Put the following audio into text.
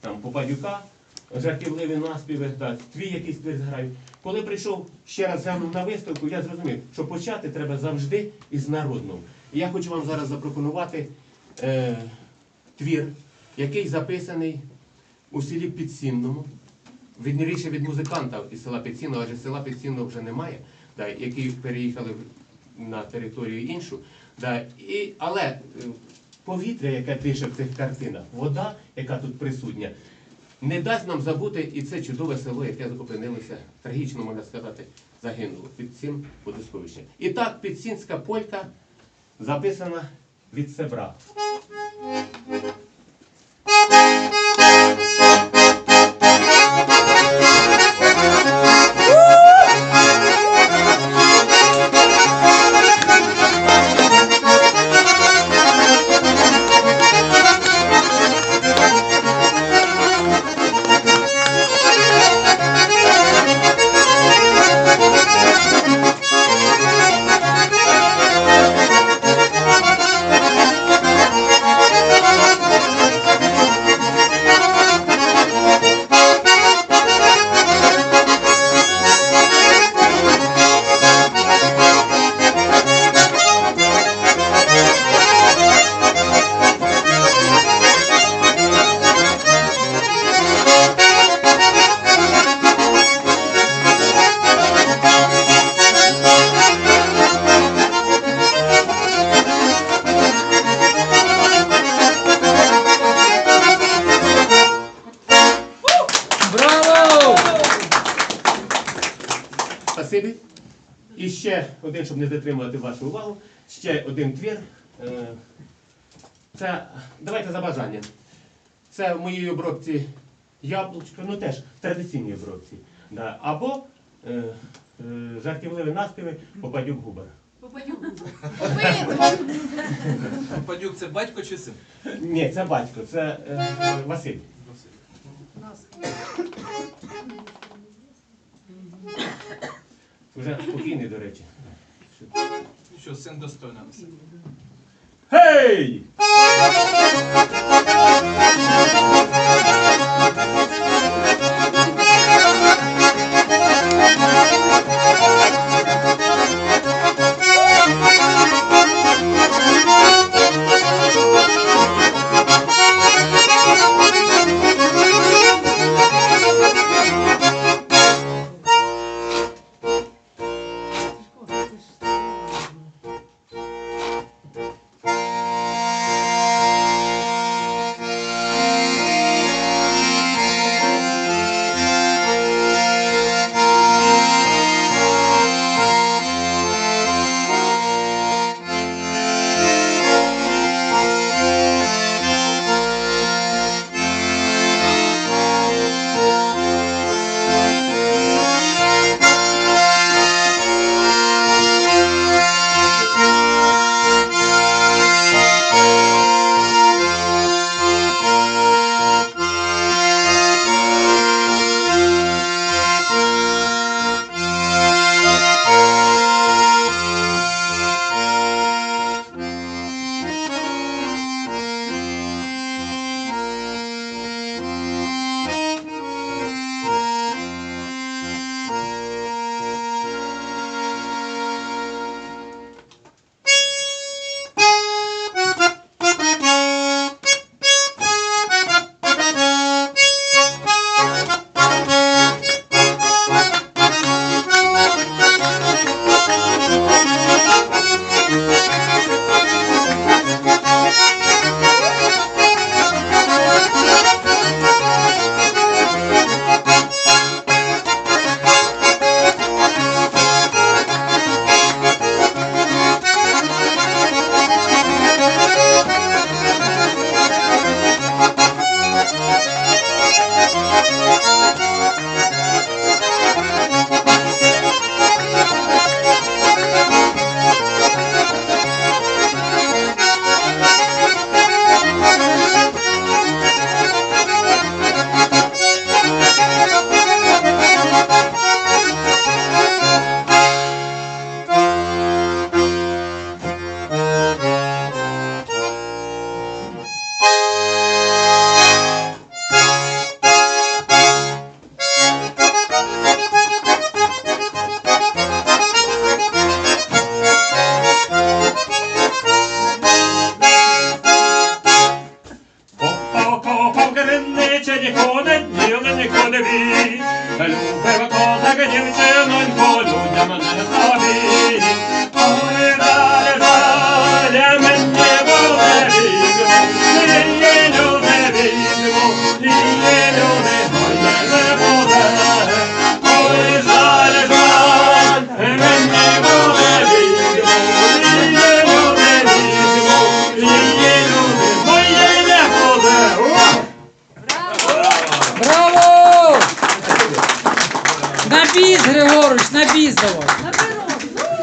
там Попадюка, жартівливі наспіви, да, твій якийсь твір зграють. Коли прийшов ще раз глянув на виставку, я зрозумів, що почати треба завжди із народного. І я хочу вам зараз запропонувати е, твір, який записаний у селі Підсінному. Вірніше від музиканта із села Підсінного, адже села Підсінного вже немає, да, які переїхали на територію іншу. Да, і, але е, повітря, яке тише в цих картинах, вода, яка тут присутня, не дасть нам забути і це чудове село, яке опинилося трагічно, можна сказати, загинуло під цим водосховищем. І так, підсінська полька записана від Себра. Спасибі. І ще один, щоб не затримувати вашу увагу, ще один твір. Е, Це, давайте за бажанням. Це в моїй обробці яблучко, ну теж в традиційній обробці. Да. Або е, е, жартівливі наспіви Попадюк Губер. Падюк це батько чи син? Ні, це батько, це е, Василь. Вже спокійний, до речі. Що син достойно. Гей! Parabéns, Dalmo.